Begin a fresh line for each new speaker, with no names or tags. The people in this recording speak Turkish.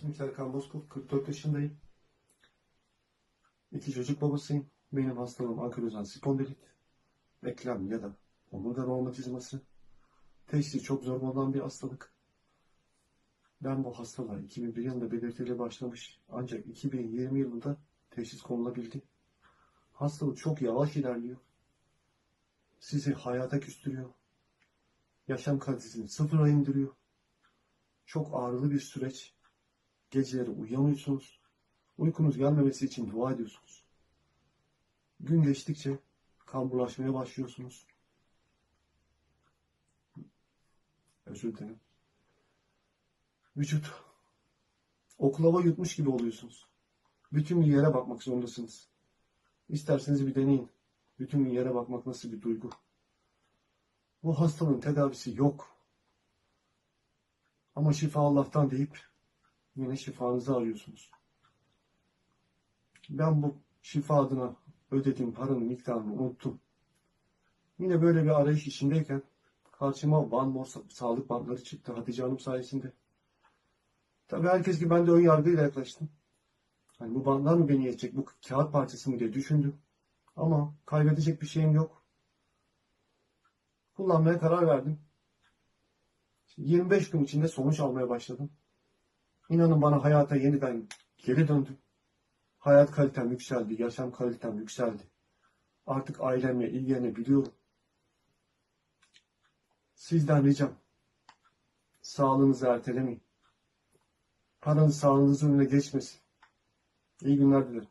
İsmim Serkan Bozkurt, 44 yaşındayım. İki çocuk babasıyım. Benim hastalığım ankilozan spondilit, eklem ya da omurga romatizması. Teşhisi çok zor olan bir hastalık. Ben bu hastalığa 2001 yılında belirtiyle başlamış ancak 2020 yılında teşhis konulabildi. Hastalık çok yavaş ilerliyor. Sizi hayata küstürüyor. Yaşam kalitesini sıfıra indiriyor. Çok ağrılı bir süreç. Geceleri uyuyamıyorsunuz. Uykunuz gelmemesi için dua ediyorsunuz. Gün geçtikçe kan bulaşmaya başlıyorsunuz. Özür dilerim. Vücut oklava yutmuş gibi oluyorsunuz. Bütün bir yere bakmak zorundasınız. İsterseniz bir deneyin. Bütün bir yere bakmak nasıl bir duygu. Bu hastalığın tedavisi yok. Ama şifa Allah'tan deyip yine şifanızı arıyorsunuz. Ben bu şifa adına ödediğim paranın miktarını unuttum. Yine böyle bir arayış içindeyken karşıma Van Mor sa- sağlık bankları çıktı Hatice Hanım sayesinde. Tabii herkes gibi ben de ön yargıyla yaklaştım. Hani bu bandlar mı beni yetecek, bu kağıt parçası mı diye düşündüm. Ama kaybedecek bir şeyim yok. Kullanmaya karar verdim. 25 gün içinde sonuç almaya başladım. İnanın bana hayata yeniden geri döndüm. Hayat kalitem yükseldi, yaşam kalitem yükseldi. Artık ailemle ilgilenebiliyorum. Sizden ricam, sağlığınızı ertelemeyin. Paranız sağlığınızın önüne geçmesin. İyi günler dilerim.